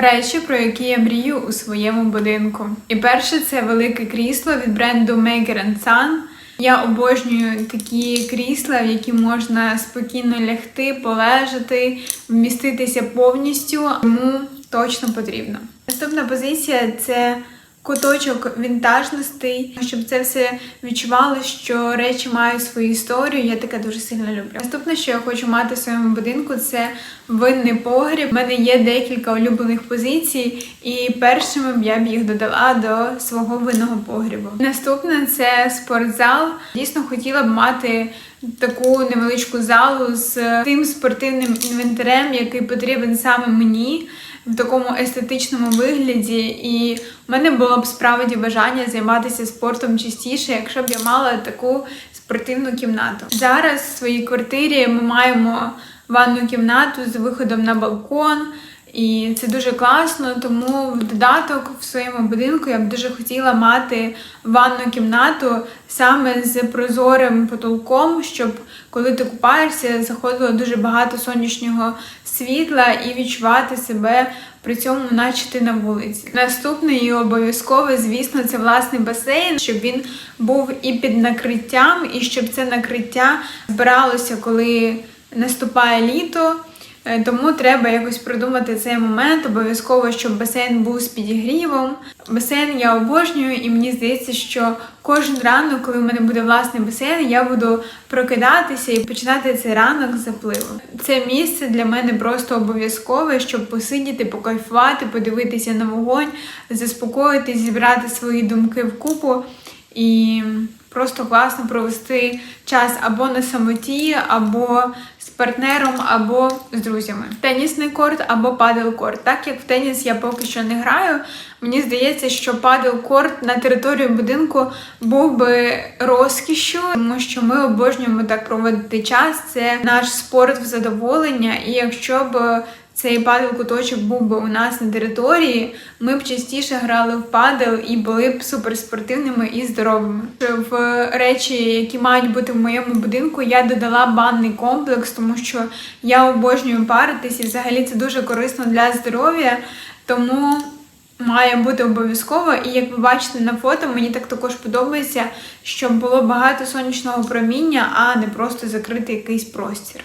Речі, про які я мрію у своєму будинку. І перше це велике крісло від бренду Maker Sun. Я обожнюю такі крісла, в які можна спокійно лягти, полежати, вміститися повністю. Тому точно потрібно. Наступна позиція це куточок вінтажностей, щоб це все відчувало, що речі мають свою історію. Я таке дуже сильно люблю. Наступне, що я хочу мати в своєму будинку, це винний погріб. У мене є декілька улюблених позицій, і першими б я б їх додала до свого винного погрібу. Наступне це спортзал. Дійсно хотіла б мати. Таку невеличку залу з тим спортивним інвентарем, який потрібен саме мені в такому естетичному вигляді, і в мене було б справді бажання займатися спортом частіше, якщо б я мала таку спортивну кімнату. Зараз в своїй квартирі ми маємо ванну кімнату з виходом на балкон. І це дуже класно, тому в додаток в своєму будинку я б дуже хотіла мати ванну кімнату саме з прозорим потолком, щоб коли ти купаєшся, заходило дуже багато сонячного світла і відчувати себе при цьому, наче ти на вулиці. Наступне і обов'язкове, звісно, це власний басейн, щоб він був і під накриттям, і щоб це накриття збиралося, коли наступає літо. Е, Тому треба якось придумати цей момент. Обов'язково, щоб басейн був з підігрівом. Басейн я обожнюю, і мені здається, що кожен ранок, коли в мене буде власний басейн, я буду прокидатися і починати цей ранок з запливу. Це місце для мене просто обов'язкове, щоб посидіти, покайфувати, подивитися на вогонь, заспокоїтись, зібрати свої думки вкупу і просто класно провести час або на самоті, або з партнером, або з друзями. Тенісний корт або падел-корт. Так як в теніс я поки що не граю, мені здається, що падел-корт на території будинку був би розкішю, тому що ми обожнюємо так проводити час. Це наш спорт в задоволення, і якщо б цей падел куточок був би у нас на території, ми б частіше грали в падел і були б суперспортивними і здоровими. В речі, які мають бути в моєму будинку, я додала банний комплекс, тому що я обожнюю паритись, і взагалі це дуже корисно для здоров'я. Тому має бути обов'язково. І як ви бачите на фото, мені так також подобається, щоб було багато сонячного проміння, а не просто закрити якийсь простір.